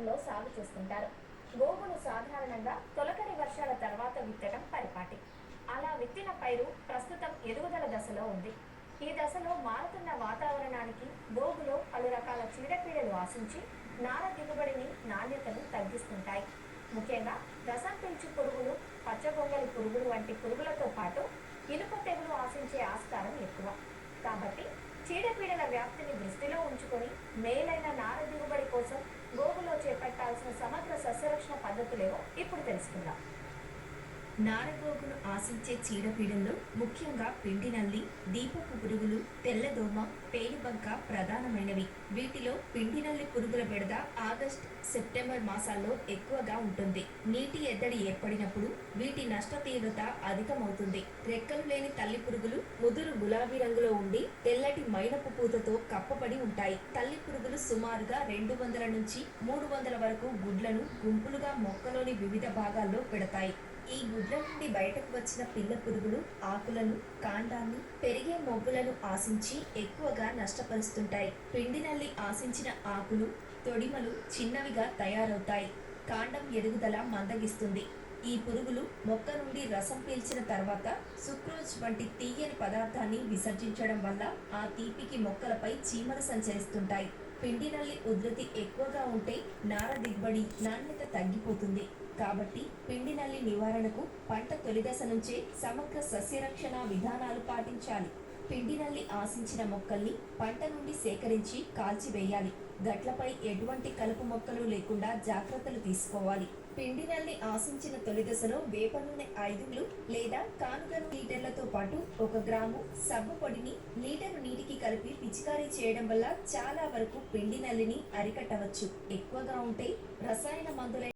ప్రాంతంలో సాగు చేస్తుంటారు. గోగును సాధారణంగా తొలకరి వర్షాల తర్వాత విత్తడం పరిపాటి. అలా విత్తిన పైరు ప్రస్తుతం ఎదుగుదల దశలో ఉంది. ఈ దశలో మారుతున్న వాతావరణానికి గోగులో పలు రకాల చీడపీడలు ఆశించి నార దిగుబడిని నాణ్యతను తగ్గిస్తుంటాయి. ముఖ్యంగా రసం పీల్చు పురుగులు పచ్చగొంగలి పురుగులు వంటి పురుగులతో పాటు ఇనుప తెగులు ఆశించే ఆస్కారం ఎక్కువ. కాబట్టి చీడపీడల వ్యాప్తిని దృష్టిలో ఉంచుకొని మేలైన నారది దిగుబడి కోసం గోగులో చేపట్టాల్సిన సమగ్ర సస్యరక్షణ పద్ధతులేవో ఇప్పుడు తెలుసుకుందాం. నారగోగును ఆశించే చీడపీడల్లో ముఖ్యంగా పిండి నల్లి దీపపు పురుగులు తెల్లదోమ పేనుబంక ప్రధానమైనవి. వీటిలో పిండి నల్లి పురుగుల బెడద ఆగస్ట్ సెప్టెంబర్ మాసాల్లో ఎక్కువగా ఉంటుంది. నీటి ఎద్దడి ఏర్పడినప్పుడు వీటి నష్ట తీవ్రత అధికమవుతుంది. రెక్కలు లేని తల్లి పురుగులు ముదురు గులాబీ రంగులో ఉండి తెల్లటి మైనపు పూతతో కప్పబడి ఉంటాయి. తల్లి పురుగులు సుమారుగా రెండు వందల నుంచి మూడు వందల వరకు గుడ్లను గుంపులుగా మొక్కలోని వివిధ భాగాల్లో పెడతాయి. ఈ గుడ్ల నుండి బయటకు వచ్చిన పిల్ల పురుగులు ఆకులను కాండాన్ని పెరిగే మొగ్గులను ఆశించి ఎక్కువగా నష్టపరుస్తుంటాయి. పిండి నల్లి ఆశించిన ఆకులు తొడిమలు చిన్నవిగా తయారవుతాయి. కాండం ఎదుగుదల మందగిస్తుంది. ఈ పురుగులు మొక్క నుండి రసం పీల్చిన తర్వాత సుక్రోజ్ వంటి తీయని పదార్థాన్ని విసర్జించడం వల్ల ఆ తీపికి మొక్కలపై చీమలు సంచరిస్తుంటాయి. పిండి నల్లి ఉధృతి ఎక్కువగా ఉంటే నార దిగుబడి నాణ్యత తగ్గిపోతుంది. కాబట్టి పిండి నల్లి నివారణకు పంట తొలిదశ నుంచే సమగ్ర సస్యరక్షణ విధానాలు పాటించాలి. పిండి నల్లి ఆశించిన మొక్కల్ని పంట నుండి సేకరించి కాల్చివేయాలి. గట్లపై ఎటువంటి కలుపు మొక్కలు లేకుండా జాగ్రత్తలు తీసుకోవాలి. పిండి నల్లి ఆశించిన తొలి దశలో వేప నూనె ఐదుగులు లేదా కానుగను లీటర్లతో పాటు ఒక గ్రాము సబ్బు పొడిని లీటరు కలిపి పిచికారీ చేయడం వల్ల చాలా వరకు పిండి నల్లిని అరికట్టవచ్చు. ఎక్కువగా ఉంటే రసాయన మందులైన